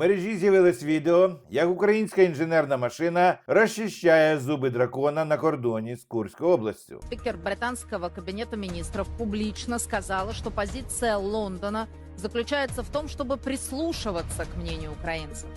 мережі з'явилось відео, як українська інженерна машина розчищає зуби дракона на кордоні з Курською областю. Спикер британского кабинета министров публично сказала, что позиция Лондона заключается в том, чтобы прислушиваться к мнению украинцев.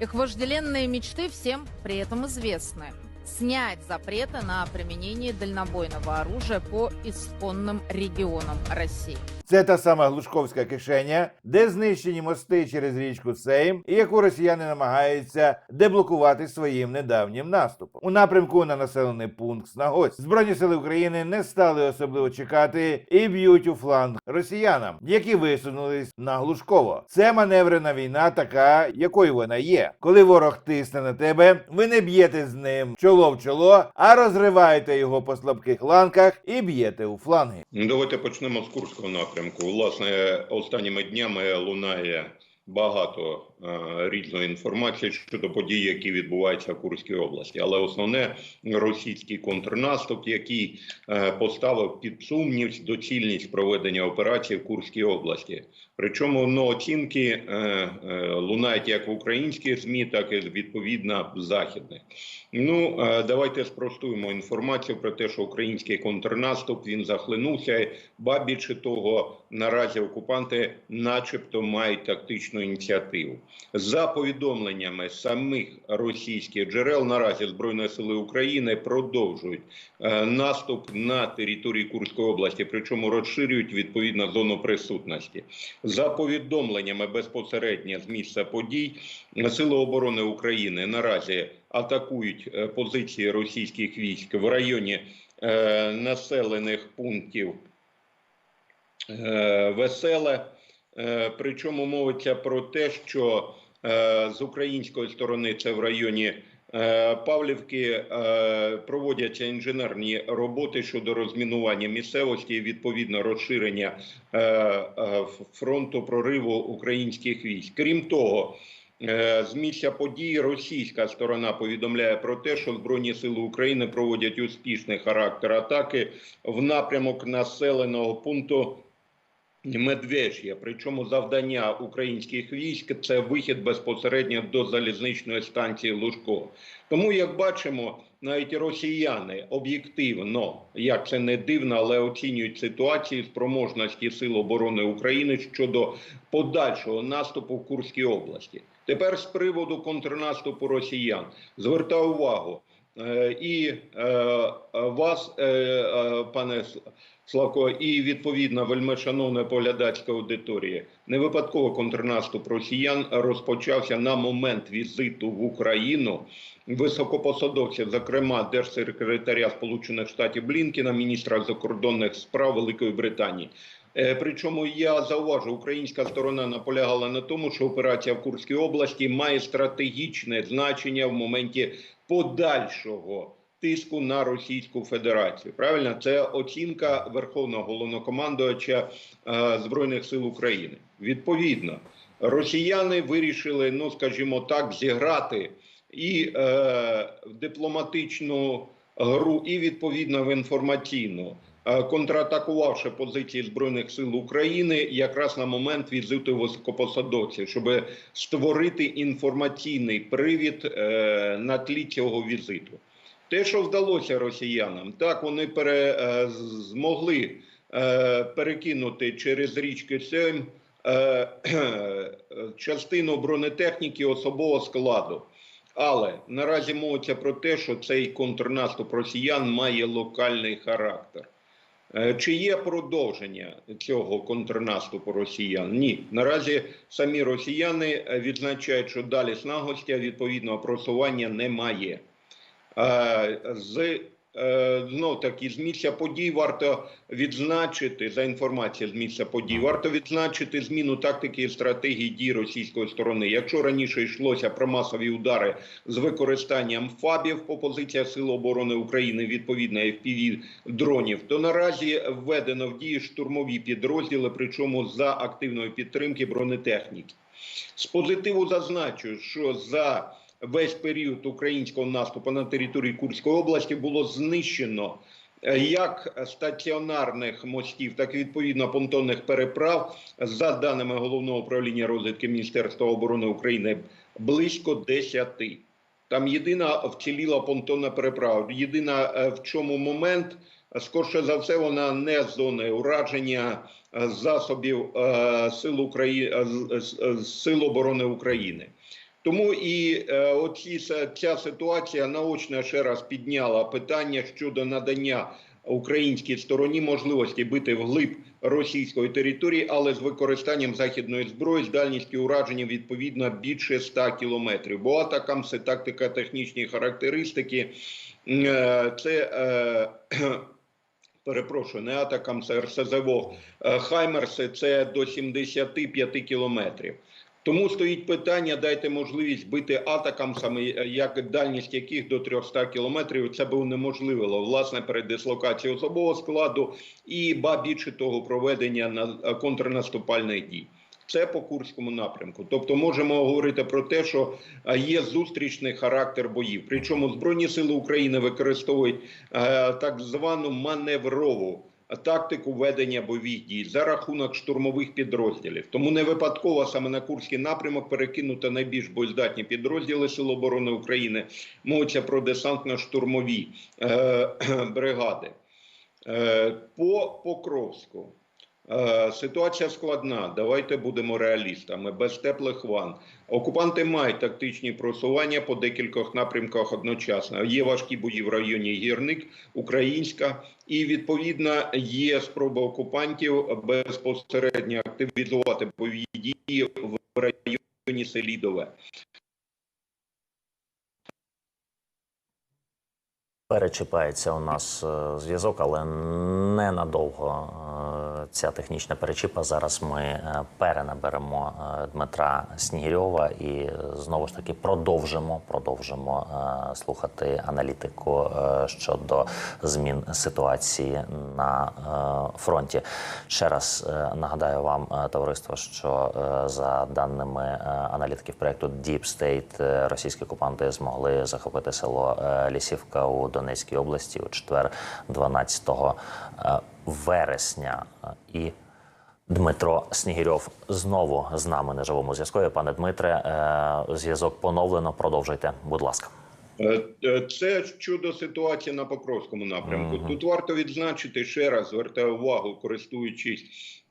Их вожделенные мечты всем при этом известны. Снять запреты на применение дальнобойного оружия по исконным регионам России. Це та сама Глушковська кишеня, де знищені мости через річку Сейм, і яку росіяни намагаються деблокувати своїм недавнім наступом. У напрямку на населений пункт Снагось. Збройні сили України не стали особливо чекати і б'ють у фланг росіянам, які висунулись на Глушково. Це маневрена війна, така якою вона є. Коли ворог тисне на тебе, ви не б'єте з ним чоло в чоло, а розриваєте його по слабких ланках і б'єте у фланги. Давайте почнемо з Курського напрямку. Власне, останніми днями лунає багато е, різної інформації щодо подій, які відбуваються в Курській області. Але основне російський контрнаступ, який е, поставив під сумнів доцільність проведення операції в Курській області. Причому ну, оцінки е, е, лунають як в українських ЗМІ, так і відповідно в західних. Ну е, давайте спростуємо інформацію про те, що український контрнаступ він захлинувся. Ба більше того, наразі окупанти, начебто, мають тактичну ініціативу. За повідомленнями самих російських джерел, наразі Збройні сили України продовжують е, наступ на території Курської області, причому розширюють відповідно зону присутності. За повідомленнями безпосередньо з місця подій, Сили оборони України наразі атакують е, позиції російських військ в районі е, населених пунктів Веселе. Е, причому мовиться про те, що е, з української сторони це в районі е, Павлівки проводяться інженерні роботи щодо розмінування місцевості і відповідно розширення фронту прориву українських військ. Крім того, З місця подій російська сторона повідомляє про те, що Збройні сили України проводять успішний характер атаки в напрямок населеного пункту Медвеж'я. Причому завдання українських військ це вихід безпосередньо до залізничної станції Лужко. Тому, як бачимо, навіть росіяни об'єктивно, як це не дивно, але оцінюють ситуацію спроможності Сил оборони України щодо подальшого наступу в Курській області. Тепер з приводу контрнаступу росіян звертаю увагу і е, вас, е, е, пане Славко, і відповідно вельмишановна поглядацька аудиторія. Не випадково контрнаступ росіян розпочався на момент візиту в Україну високопосадовців, зокрема держсекретаря Сполучених Штатів Блінкіна, міністра закордонних справ Великої Британії. Причому я зауважу, українська сторона наполягала на тому, що операція в Курській області має стратегічне значення в моменті подальшого тиску на Російську Федерацію. Правильно, це оцінка Верховного головнокомандувача е, Збройних сил України. Відповідно, росіяни вирішили, ну скажімо так, зіграти і е, в дипломатичну гру, і відповідно в інформаційну. Е, Контратакувавши позиції збройних сил України якраз на момент візиту високопосадовців, щоб створити інформаційний привід е, на тлі цього візиту. Те, що вдалося росіянам, так вони пере, е, змогли перекинути через річки Сейм е, частину бронетехніки особового складу. Але наразі мовиться про те, що цей контрнаступ росіян має локальний характер. Е, Чи є продовження цього контрнаступу росіян? Ні. Наразі самі росіяни е, відзначають, що далі снагостя відповідного просування немає. Е, З знов таки з місця подій варто відзначити за інформацією з місця подій, варто відзначити зміну тактики і стратегії дій російської сторони. Якщо раніше йшлося про масові удари з використанням фабів по позиціях Сил оборони України, відповідно FPV дронів, то наразі введено в дії штурмові підрозділи, причому за активної підтримки бронетехніки. З позитиву зазначу, що за весь період українського наступу на території Курської області було знищено е, як стаціонарних мостів, так і відповідно понтонних переправ, за даними головного управління розвідки Міністерства оборони України, близько 10. Там єдина вціліла понтонна переправа. Єдина е, в чому момент, скорше за все, вона не з зони ураження е, засобів сил України сил оборони України. Тому і е, оці ця ситуація наочно ще раз підняла питання щодо надання українській стороні можливості бити вглиб російської території, але з використанням західної зброї з дальністю ураження відповідно більше 100 кілометрів. Бо атакам це тактика технічні характеристики. Е, Це е, перепрошую, не атакам, це РСЗВО. Е, Хаймерси це до 75 кілометрів. Тому стоїть питання: дайте можливість бити атакамсами, е, як дальність яких до 300 кілометрів. Це би унеможливило власне передислокацію особового складу і ба більше того, проведення на е, контрнаступальних дій. Це по курському напрямку. Тобто, можемо говорити про те, що е, є зустрічний характер боїв. Причому збройні сили України використовують так звану маневрову тактику ведення бойових дій за рахунок штурмових підрозділів. Тому не випадково саме на Курський напрямок перекинуто найбільш боєздатні підрозділи Сил оборони України. Мовиться про десантно-штурмові е, бригади. Е, по Покровську. Е, Ситуація складна. Давайте будемо реалістами. Без теплих ван. Окупанти мають тактичні просування по декількох напрямках одночасно. Є важкі бої в районі Гірник, Українська, і відповідно є спроба окупантів безпосередньо активізувати бойові дії в районі Селідове. Перечіпається у нас е, зв'язок, але ненадовго е, ця технічна перечіпа. Зараз ми е, перенаберемо е, Дмитра Снігірьова і е, знову ж таки продовжимо, продовжимо слухати аналітику щодо змін ситуації на фронті. Ще раз нагадаю вам, товариство, що за даними аналітиків проекту Deep State, російські окупанти змогли захопити село Лісівка у Донецькій області у четвер, 12 е, вересня. І Дмитро Снігірьов знову з нами на живому зв'язку. Пане Дмитре, е, зв'язок поновлено. Продовжуйте, будь ласка. Е, е, Це щодо ситуації на Покровському напрямку. Мгм. Тут варто відзначити ще раз, звертаю увагу, користуючись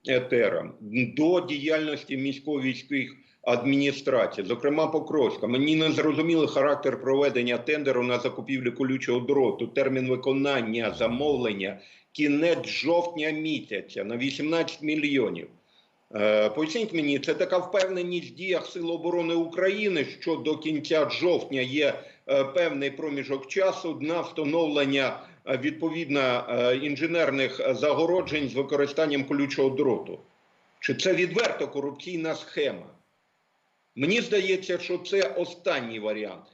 етером, до діяльності місько-військових адміністрацій, зокрема Покровська. Мені не зрозумілий характер проведення тендеру на закупівлю колючого дроту, термін виконання замовлення кінець жовтня місяця на 18 мільйонів. Е, Поясніть мені, це така впевненість в діях Сил оборони України, що до кінця жовтня є е, певний проміжок часу на встановлення е, відповідно інженерних загороджень з використанням колючого дроту. Чи це відверто корупційна схема? Мені здається, що це останній варіант.